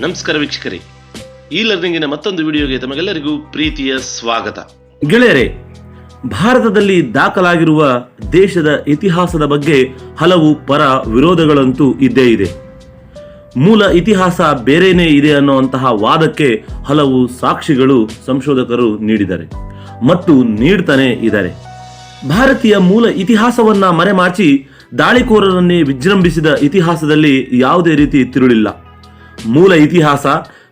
ನಮಸ್ಕಾರ ವೀಕ್ಷಕರೇ. ಈ ಲರ್ನಿಂಗಿನ ಮತ್ತೊಂದು ವಿಡಿಯೋಗೆ ತಮಗೆಲ್ಲರಿಗೂ ಪ್ರೀತಿಯ ಸ್ವಾಗತ. ಗೆಳೆಯರೇ, ಭಾರತದಲ್ಲಿ ದಾಖಲಾಗಿರುವ ದೇಶದ ಇತಿಹಾಸದ ಬಗ್ಗೆ ಹಲವು ಪರ ವಿರೋಧಗಳಂತೂ ಇದ್ದೇ ಇದೆ. ಮೂಲ ಇತಿಹಾಸ ಬೇರೇನೇ ಇದೆ ಅನ್ನುವಂತಹ ವಾದಕ್ಕೆ ಹಲವು ಸಾಕ್ಷಿಗಳು ಸಂಶೋಧಕರು ನೀಡಿದ್ದಾರೆ ಮತ್ತು ನೀಡ್ತಾನೆ ಇದ್ದಾರೆ. ಭಾರತೀಯ ಮೂಲ ಇತಿಹಾಸವನ್ನ ಮರೆಮಾಚಿ, ದಾಳಿಕೋರರನ್ನೇ ವಿಜೃಂಭಿಸಿದ ಇತಿಹಾಸದಲ್ಲಿ ಯಾವುದೇ ರೀತಿ ತಿರುಳಿಲ್ಲ. ಮೂಲ ಇತಿಹಾಸ,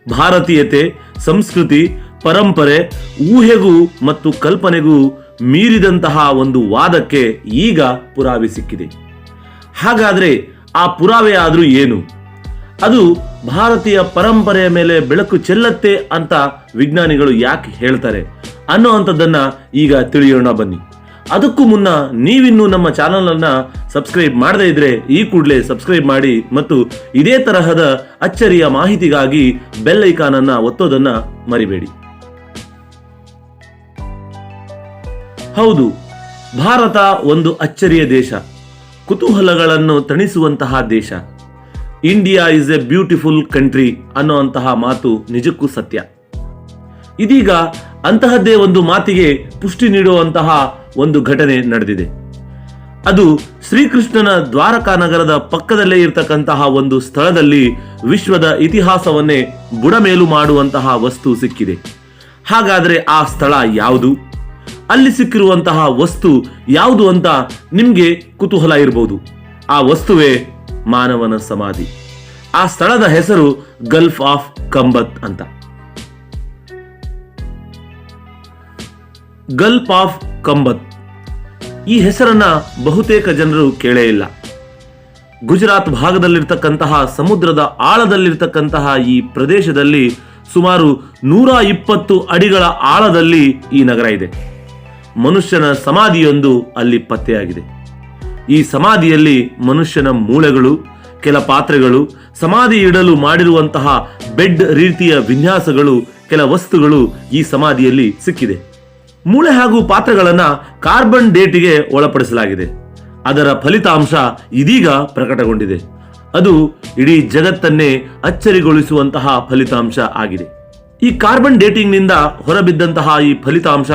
ಭಾರತೀಯತೆ, ಸಂಸ್ಕೃತಿ, ಪರಂಪರೆ, ಊಹೆಗೂ ಮತ್ತು ಕಲ್ಪನೆಗೂ ಮೀರಿದಂತಹ ಒಂದು ವಾದಕ್ಕೆ ಈಗ ಪುರಾವೆ ಸಿಕ್ಕಿದೆ. ಹಾಗಾದ್ರೆ ಆ ಪುರಾವೆ ಆದ್ರೂ ಏನು? ಅದು ಭಾರತೀಯ ಪರಂಪರೆಯ ಮೇಲೆ ಬೆಳಕು ಚೆಲ್ಲತ್ತೆ ಅಂತ ವಿಜ್ಞಾನಿಗಳು ಯಾಕೆ ಹೇಳ್ತಾರೆ ಅನ್ನೋ ಈಗ ತಿಳಿಯೋಣ ಬನ್ನಿ. ಅದಕ್ಕೂ ಮುನ್ನ ನೀವಿನ್ನೂ ನಮ್ಮ ಚಾನಲ್ ಅನ್ನ ಸಬ್ಸ್ಕ್ರೈಬ್ ಮಾಡದೇ ಇದ್ರೆ ಈ ಕೂಡಲೇ ಸಬ್ಸ್ಕ್ರೈಬ್ ಮಾಡಿ ಮತ್ತು ಇದೇ ತರಹದ ಅಚ್ಚರಿಯ ಮಾಹಿತಿಗಾಗಿ ಬೆಲ್ ಐಕಾನ್ ಅನ್ನ ಒತ್ತೋದನ್ನ ಮರಿಬೇಡಿ. ಹೌದು, ಭಾರತ ಒಂದು ಅಚ್ಚರಿಯ ದೇಶ. ಕುತೂಹಲಗಳನ್ನು ತಣಿಸುವಂತಹ ದೇಶ. India is a beautiful country ಅನ್ನುವಂತಹ ಮಾತು ನಿಜಕ್ಕೂ ಸತ್ಯ. ಇದೀಗ ಅಂತಹದ್ದೇ ಒಂದು ಮಾತಿಗೆ ಪುಷ್ಟಿ ನೀಡುವಂತಹ ಒಂದು ಘಟನೆ ನಡೆದಿದೆ. ಅದು ಶ್ರೀಕೃಷ್ಣನ ದ್ವಾರಕಾ ನಗರದ ಪಕ್ಕದಲ್ಲೇ ಇರತಕ್ಕಂತಹ ಒಂದು ಸ್ಥಳದಲ್ಲಿ ವಿಶ್ವದ ಇತಿಹಾಸವನ್ನೇ ಬುಡಮೇಲು ಮಾಡುವಂತಹ ವಸ್ತು ಸಿಕ್ಕಿದೆ. ಹಾಗಾದ್ರೆ ಆ ಸ್ಥಳ ಯಾವುದು? ಅಲ್ಲಿ ಸಿಕ್ಕಿರುವಂತಹ ವಸ್ತು ಯಾವುದು ಅಂತ ನಿಮಗೆ ಕುತೂಹಲ ಇರಬಹುದು ಆ ವಸ್ತುವೇ ಮಾನವನ ಸಮಾಧಿ. ಆ ಸ್ಥಳದ ಹೆಸರು ಗಲ್ಫ್ ಆಫ್ ಕಂಬತ್ ಅಂತ. Gulf of Khambhat. ಈ ಹೆಸರನ್ನ ಬಹುತೇಕ ಜನರು ಕೇಳೇ ಇಲ್ಲ. ಗುಜರಾತ್ ಭಾಗದಲ್ಲಿರ್ತಕ್ಕಂತಹ ಸಮುದ್ರದ ಆಳದಲ್ಲಿರ್ತಕ್ಕಂತಹ ಈ ಪ್ರದೇಶದಲ್ಲಿ ಸುಮಾರು ನೂರ ಇಪ್ಪತ್ತು ಅಡಿಗಳ ಆಳದಲ್ಲಿ ಈ ನಗರ ಇದೆ. ಮನುಷ್ಯನ ಸಮಾಧಿಯೊಂದು ಅಲ್ಲಿ ಪತ್ತೆಯಾಗಿದೆ. ಈ ಸಮಾಧಿಯಲ್ಲಿ ಮನುಷ್ಯನ ಮೂಳೆಗಳು, ಕೆಲ ಪಾತ್ರೆಗಳು, ಸಮಾಧಿ ಇಡಲು ಮಾಡಿರುವಂತಹ ಬೆಡ್ ರೀತಿಯ ವಿನ್ಯಾಸಗಳು, ಕೆಲ ವಸ್ತುಗಳು ಈ ಸಮಾಧಿಯಲ್ಲಿ ಸಿಕ್ಕಿದೆ. ಮೂಳೆ ಹಾಗೂ ಪಾತ್ರಗಳನ್ನು ಕಾರ್ಬನ್ ಡೇಟಿಗೆ ಒಳಪಡಿಸಲಾಗಿದೆ. ಅದರ ಫಲಿತಾಂಶ ಇದೀಗ ಪ್ರಕಟಗೊಂಡಿದೆ. ಅದು ಇಡೀ ಜಗತ್ತನ್ನೇ ಅಚ್ಚರಿಗೊಳಿಸುವಂತಹ ಫಲಿತಾಂಶ ಆಗಿದೆ. ಈ ಕಾರ್ಬನ್ ಡೇಟಿಂಗ್ನಿಂದ ಹೊರಬಿದ್ದಂತಹ ಈ ಫಲಿತಾಂಶ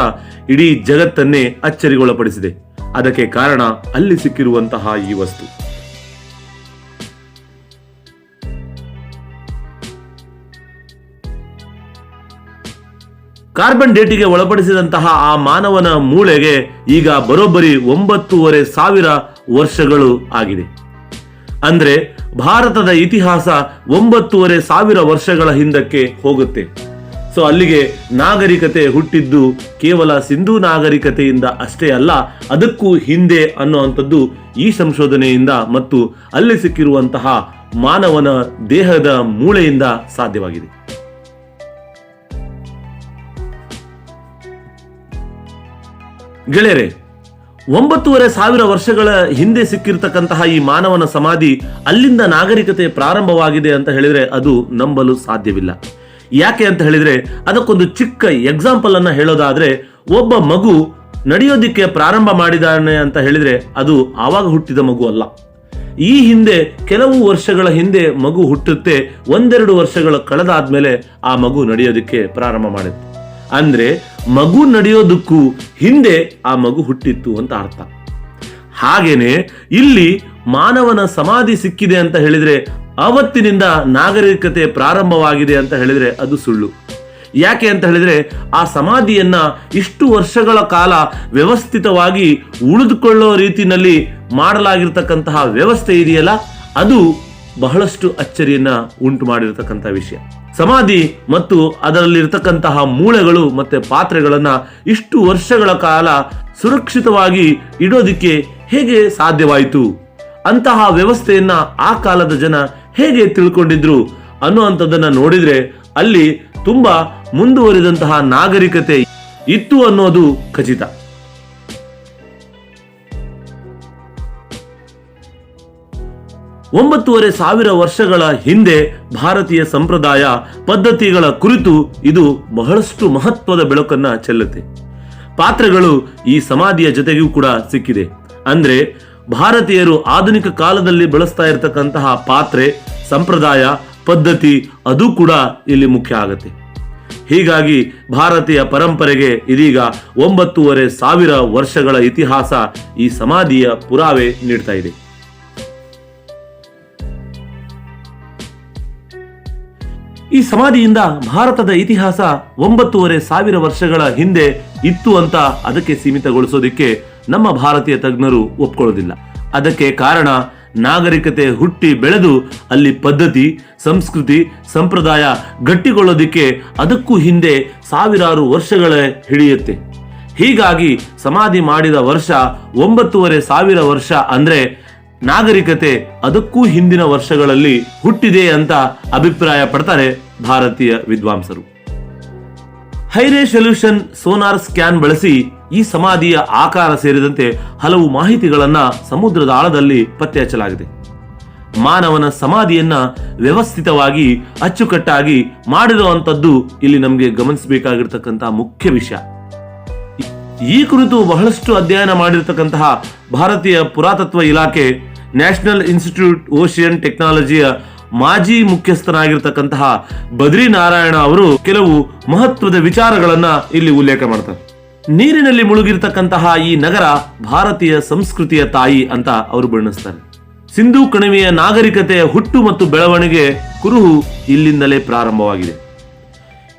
ಇಡೀ ಜಗತ್ತನ್ನೇ ಅಚ್ಚರಿಗೊಳಪಡಿಸಿದೆ. ಅದಕ್ಕೆ ಕಾರಣ ಅಲ್ಲಿ ಸಿಕ್ಕಿರುವಂತಹ ಈ ವಸ್ತು. ಕಾರ್ಬನ್ ಡೇಟಿಗೆ ಒಳಪಡಿಸಿದಂತಹ ಆ ಮಾನವನ ಮೂಳೆಗೆ ಈಗ ಬರೋಬ್ಬರಿ ಒಂಬತ್ತೂವರೆ ಸಾವಿರ ವರ್ಷಗಳು ಆಗಿದೆ. ಅಂದ್ರೆ ಭಾರತದ ಇತಿಹಾಸ ಒಂಬತ್ತೂವರೆ ಸಾವಿರ ವರ್ಷಗಳ ಹಿಂದಕ್ಕೆ ಹೋಗುತ್ತೆ. ಸೊ ಅಲ್ಲಿಗೆ ನಾಗರಿಕತೆ ಹುಟ್ಟಿದ್ದು ಕೇವಲ ಸಿಂಧೂ ನಾಗರಿಕತೆಯಿಂದ ಅಷ್ಟೇ ಅಲ್ಲ, ಅದಕ್ಕೂ ಹಿಂದೆ ಅನ್ನುವಂಥದ್ದು ಈ ಸಂಶೋಧನೆಯಿಂದ ಮತ್ತು ಅಲ್ಲಿ ಸಿಕ್ಕಿರುವಂತಹ ಮಾನವನ ದೇಹದ ಮೂಳೆಯಿಂದ ಸಾಧ್ಯವಾಗಿದೆ. ಗೆಳೆಯರೆ, ಒಂಬತ್ತೂವರೆ ಸಾವಿರ ವರ್ಷಗಳ ಹಿಂದೆ ಸಿಕ್ಕಿರ್ತಕ್ಕಂತಹ ಈ ಮಾನವನ ಸಮಾಧಿ ಅಲ್ಲಿಂದ ನಾಗರಿಕತೆ ಪ್ರಾರಂಭವಾಗಿದೆ ಅಂತ ಹೇಳಿದ್ರೆ ಅದು ನಂಬಲು ಸಾಧ್ಯವಿಲ್ಲ. ಯಾಕೆ ಅಂತ ಹೇಳಿದ್ರೆ, ಅದಕ್ಕೊಂದು ಚಿಕ್ಕ ಎಕ್ಸಾಂಪಲ್ ಅನ್ನ ಹೇಳೋದಾದ್ರೆ, ಒಬ್ಬ ಮಗು ನಡೆಯೋದಿಕ್ಕೆ ಪ್ರಾರಂಭ ಮಾಡಿದಾನೆ ಅಂತ ಹೇಳಿದ್ರೆ ಅದು ಆವಾಗ ಹುಟ್ಟಿದ ಮಗು ಅಲ್ಲ. ಈ ಹಿಂದೆ ಕೆಲವು ವರ್ಷಗಳ ಹಿಂದೆ ಮಗು ಹುಟ್ಟುತ್ತೆ, ಒಂದೆರಡು ವರ್ಷಗಳ ಕಳೆದಾದ್ಮೇಲೆ ಆ ಮಗು ನಡೆಯೋದಿಕ್ಕೆ ಪ್ರಾರಂಭ ಮಾಡುತ್ತೆ. ಅಂದ್ರೆ ಮಗು ನಡೆಯೋದಕ್ಕೂ ಹಿಂದೆ ಆ ಮಗು ಹುಟ್ಟಿತ್ತು ಅಂತ ಅರ್ಥ. ಹಾಗೇನೆ ಇಲ್ಲಿ ಮಾನವನ ಸಮಾಧಿ ಸಿಕ್ಕಿದೆ ಅಂತ ಹೇಳಿದ್ರೆ ಅವತ್ತಿನಿಂದ ನಾಗರಿಕತೆ ಪ್ರಾರಂಭವಾಗಿದೆ ಅಂತ ಹೇಳಿದ್ರೆ ಅದು ಸುಳ್ಳು. ಯಾಕೆ ಅಂತ ಹೇಳಿದ್ರೆ ಆ ಸಮಾಧಿಯನ್ನ ಇಷ್ಟು ವರ್ಷಗಳ ಕಾಲ ವ್ಯವಸ್ಥಿತವಾಗಿ ಉಳಿದುಕೊಳ್ಳೋ ರೀತಿನಲ್ಲಿ ಮಾಡಲಾಗಿರ್ತಕ್ಕಂತಹ ವ್ಯವಸ್ಥೆ ಇದೆಯಲ್ಲ? ಅದು ಬಹಳಷ್ಟು ಅಚ್ಚರಿಯನ್ನ ಉಂಟು ಮಾಡಿರತಕ್ಕಂತಹ ವಿಷಯ. ಸಮಾಧಿ ಮತ್ತು ಅದರಲ್ಲಿರ್ತಕ್ಕಂತಹ ಮೂಳೆಗಳು ಮತ್ತೆ ಪಾತ್ರೆಗಳನ್ನ ಇಷ್ಟು ವರ್ಷಗಳ ಕಾಲ ಸುರಕ್ಷಿತವಾಗಿ ಇಡೋದಿಕ್ಕೆ ಹೇಗೆ ಸಾಧ್ಯವಾಯಿತು? ಅಂತಹ ವ್ಯವಸ್ಥೆಯನ್ನ ಆ ಕಾಲದ ಜನ ಹೇಗೆ ತಿಳ್ಕೊಂಡಿದ್ರು ಅನ್ನುವಂಥದ್ದನ್ನ ನೋಡಿದ್ರೆ ಅಲ್ಲಿ ತುಂಬಾ ಮುಂದುವರಿದಂತಹ ನಾಗರಿಕತೆ ಇತ್ತು ಅನ್ನೋದು ಖಚಿತ. ಒಂಬತ್ತೂವರೆ ಸಾವಿರ ವರ್ಷಗಳ ಹಿಂದೆ ಭಾರತೀಯ ಸಂಪ್ರದಾಯ ಪದ್ಧತಿಗಳ ಕುರಿತು ಇದು ಬಹಳಷ್ಟು ಮಹತ್ವದ ಬೆಳಕನ್ನ ಚೆಲ್ಲುತ್ತೆ. ಪಾತ್ರೆಗಳು ಈ ಸಮಾಧಿಯ ಜೊತೆಗೂ ಕೂಡ ಸಿಕ್ಕಿದೆ. ಅಂದ್ರೆ ಭಾರತೀಯರು ಆಧುನಿಕ ಕಾಲದಲ್ಲಿ ಬಳಸ್ತಾ ಇರತಕ್ಕಂತಹ ಪಾತ್ರೆ, ಸಂಪ್ರದಾಯ, ಪದ್ಧತಿ ಅದು ಕೂಡ ಇಲ್ಲಿ ಮುಖ್ಯ ಆಗುತ್ತೆ. ಹೀಗಾಗಿ ಭಾರತೀಯ ಪರಂಪರೆಗೆ ಇದೀಗ ಒಂಬತ್ತೂವರೆ ಸಾವಿರ ವರ್ಷಗಳ ಇತಿಹಾಸ ಈ ಸಮಾಧಿಯ ಪುರಾವೆ ನೀಡ್ತಾ ಇದೆ. ಈ ಸಮಾಧಿಯಿಂದ ಭಾರತದ ಇತಿಹಾಸ ಒಂಬತ್ತೂವರೆ ಸಾವಿರ ವರ್ಷಗಳ ಹಿಂದೆ ಇತ್ತು ಅಂತ ಅದಕ್ಕೆ ಸೀಮಿತಗೊಳಿಸೋದಿಕ್ಕೆ ನಮ್ಮ ಭಾರತೀಯ ತಜ್ಞರು ಒಪ್ಕೊಳ್ಳೋದಿಲ್ಲ. ಅದಕ್ಕೆ ಕಾರಣ ನಾಗರಿಕತೆ ಹುಟ್ಟಿ ಬೆಳೆದು ಅಲ್ಲಿ ಪದ್ಧತಿ, ಸಂಸ್ಕೃತಿ, ಸಂಪ್ರದಾಯ ಗಟ್ಟಿಗೊಳ್ಳೋದಿಕ್ಕೆ ಅದಕ್ಕೂ ಹಿಂದೆ ಸಾವಿರಾರು ವರ್ಷಗಳೇ ಹಿಡಿಯುತ್ತೆ. ಹೀಗಾಗಿ ಸಮಾಧಿ ಮಾಡಿದ ವರ್ಷ ಒಂಬತ್ತೂವರೆ ಸಾವಿರ ವರ್ಷ ಅಂದ್ರೆ ನಾಗರಿಕತೆ ಅದಕ್ಕೂ ಹಿಂದಿನ ವರ್ಷಗಳಲ್ಲಿ ಹುಟ್ಟಿದೆ ಅಂತ ಅಭಿಪ್ರಾಯ ಪಡ್ತಾರೆ ಭಾರತೀಯ ವಿದ್ವಾಂಸರು. ಹೈ ಸೊಲ್ಯೂಷನ್ ಸೋನಾರ್ ಸ್ಕ್ಯಾನ್ ಬಳಸಿ ಈ ಸಮಾಧಿಯ ಆಕಾರ ಸೇರಿದಂತೆ ಹಲವು ಮಾಹಿತಿಗಳನ್ನ ಸಮುದ್ರದ ಆಳದಲ್ಲಿ ಪತ್ತೆ ಹಚ್ಚಲಾಗಿದೆ ಮಾನವನ ಸಮಾಧಿಯನ್ನ ವ್ಯವಸ್ಥಿತವಾಗಿ, ಅಚ್ಚುಕಟ್ಟಾಗಿ ಮಾಡಿರುವಂತದ್ದು ಇಲ್ಲಿ ನಮಗೆ ಗಮನಿಸಬೇಕಾಗಿರ್ತಕ್ಕಂತಹ ಮುಖ್ಯ ವಿಷಯ. ಈ ಕುರಿತು ಬಹಳಷ್ಟು ಅಧ್ಯಯನ ಮಾಡಿರ್ತಕ್ಕಂತಹ ಭಾರತೀಯ ಪುರಾತತ್ವ ಇಲಾಖೆ ನ್ಯಾಷನಲ್ ಇನ್ಸ್ಟಿಟ್ಯೂಟ್ ಓಷಿಯನ್ ಟೆಕ್ನಾಲಜಿಯ ಮಾಜಿ ಮುಖ್ಯಸ್ಥನಾಗಿರ್ತಕ್ಕಂತಹ ಬದ್ರಿ ನಾರಾಯಣ ಅವರು ಕೆಲವು ಮಹತ್ವದ ವಿಚಾರಗಳನ್ನ ಇಲ್ಲಿ ಉಲ್ಲೇಖ ಮಾಡ್ತಾರೆ. ನೀರಿನಲ್ಲಿ ಮುಳುಗಿರ್ತಕ್ಕಂತಹ ಈ ನಗರ ಭಾರತೀಯ ಸಂಸ್ಕೃತಿಯ ತಾಯಿ ಅಂತ ಅವರು ಬಣ್ಣಿಸ್ತಾರೆ. ಸಿಂಧೂ ಕಣಿವೆಯ ನಾಗರಿಕತೆಯ ಹುಟ್ಟು ಮತ್ತು ಬೆಳವಣಿಗೆ ಕುರುಹು ಇಲ್ಲಿಂದಲೇ ಪ್ರಾರಂಭವಾಗಿದೆ.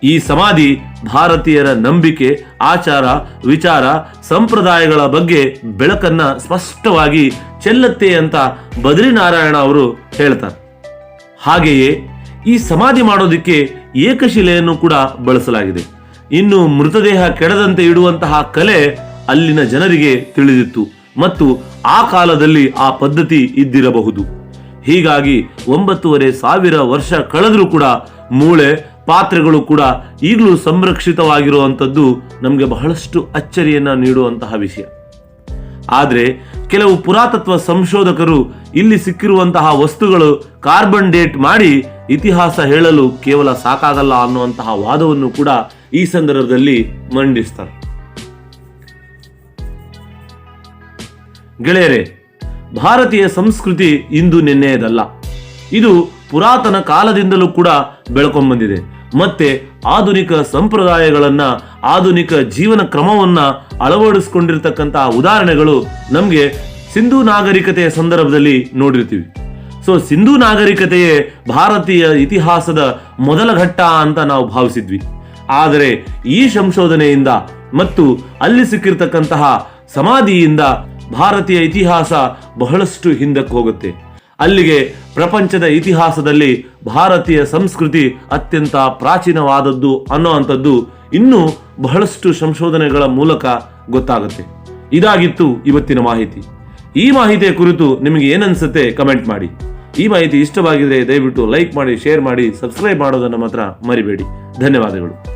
ಈ ಸಮಾಧಿ ಭಾರತೀಯರ ನಂಬಿಕೆ, ಆಚಾರ, ವಿಚಾರ, ಸಂಪ್ರದಾಯಗಳ ಬಗ್ಗೆ ಬೆಳಕನ್ನ ಸ್ಪಷ್ಟವಾಗಿ ಚೆಲ್ಲತ್ತೆ ಅಂತ ಬದ್ರಿನಾರಾಯಣ ಅವರು ಹೇಳ್ತಾರೆ. ಹಾಗೆಯೇ ಈ ಸಮಾಧಿ ಮಾಡೋದಕ್ಕೆ ಏಕಶಿಲೆಯನ್ನು ಕೂಡ ಬಳಸಲಾಗಿದೆ. ಇನ್ನು ಮೃತದೇಹ ಕೆಡದಂತೆ ಇಡುವಂತಹ ಕಲೆ ಅಲ್ಲಿನ ಜನರಿಗೆ ತಿಳಿದಿತ್ತು ಮತ್ತು ಆ ಕಾಲದಲ್ಲಿ ಆ ಪದ್ಧತಿ ಇದ್ದಿರಬಹುದು. ಹೀಗಾಗಿ ಒಂಬತ್ತುವರೆ ಸಾವಿರ ವರ್ಷ ಕಳೆದರೂ ಕೂಡ ಮೂಳೆ, ಪಾತ್ರೆಗಳು ಕೂಡ ಈಗಲೂ ಸಂರಕ್ಷಿತವಾಗಿರುವಂಥದ್ದು ನಮಗೆ ಬಹಳಷ್ಟು ಅಚ್ಚರಿಯನ್ನು ನೀಡುವಂತಹ ವಿಷಯ. ಆದರೆ ಕೆಲವು ಪುರಾತತ್ವ ಸಂಶೋಧಕರು ಇಲ್ಲಿ ಸಿಕ್ಕಿರುವಂತಹ ವಸ್ತುಗಳು ಕಾರ್ಬನ್ ಡೇಟ್ ಮಾಡಿ ಇತಿಹಾಸ ಹೇಳಲು ಕೇವಲ ಸಾಕಾಗಲ್ಲ ಅನ್ನುವಂತಹ ವಾದವನ್ನು ಕೂಡ ಈ ಸಂದರ್ಭದಲ್ಲಿ ಮಂಡಿಸ್ತಾರೆ. ಗೆಳೆಯರೇ, ಭಾರತೀಯ ಸಂಸ್ಕೃತಿ ಇಂದು ನಿನ್ನೆಯದಲ್ಲ. ಇದು ಪುರಾತನ ಕಾಲದಿಂದಲೂ ಕೂಡ ಬೆಳ್ಕೊಂಡ್ಬಂದಿದೆ ಮತ್ತೆ ಆಧುನಿಕ ಸಂಪ್ರದಾಯಗಳನ್ನ, ಆಧುನಿಕ ಜೀವನ ಕ್ರಮವನ್ನ ಅಳವಡಿಸ್ಕೊಂಡಿರ್ತಕ್ಕಂತಹ ಉದಾಹರಣೆಗಳು ನಮಗೆ ಸಿಂಧೂ ನಾಗರಿಕತೆಯ ಸಂದರ್ಭದಲ್ಲಿ ನೋಡಿರ್ತೀವಿ. ಸೊ ಸಿಂಧೂ ನಾಗರಿಕತೆಯೇ ಭಾರತೀಯ ಇತಿಹಾಸದ ಮೊದಲ ಘಟ್ಟ ಅಂತ ನಾವು ಭಾವಿಸಿದ್ವಿ. ಆದರೆ ಈ ಸಂಶೋಧನೆಯಿಂದ ಮತ್ತು ಅಲ್ಲಿ ಸಿಕ್ಕಿರ್ತಕ್ಕಂತಹ ಸಮಾಧಿಯಿಂದ ಭಾರತೀಯ ಇತಿಹಾಸ ಬಹಳಷ್ಟು ಹಿಂದಕ್ಕೆ ಹೋಗುತ್ತೆ. ಅಲ್ಲಿಗೆ ಪ್ರಪಂಚದ ಇತಿಹಾಸದಲ್ಲಿ ಭಾರತೀಯ ಸಂಸ್ಕೃತಿ ಅತ್ಯಂತ ಪ್ರಾಚೀನವಾದದ್ದು ಅನ್ನೋವಂಥದ್ದು ಇನ್ನೂ ಬಹಳಷ್ಟು ಸಂಶೋಧನೆಗಳ ಮೂಲಕ ಗೊತ್ತಾಗುತ್ತೆ. ಇದಾಗಿತ್ತು ಇವತ್ತಿನ ಮಾಹಿತಿ. ಈ ಮಾಹಿತಿಯ ಕುರಿತು ನಿಮಗೆ ಏನನ್ಸುತ್ತೆ ಕಮೆಂಟ್ ಮಾಡಿ. ಈ ಮಾಹಿತಿ ಇಷ್ಟವಾಗಿದ್ರೆ ದಯವಿಟ್ಟು ಲೈಕ್ ಮಾಡಿ, ಶೇರ್ ಮಾಡಿ, ಸಬ್ಸ್ಕ್ರೈಬ್ ಮಾಡೋದನ್ನು ಮಾತ್ರ ಮರಿಬೇಡಿ. ಧನ್ಯವಾದಗಳು.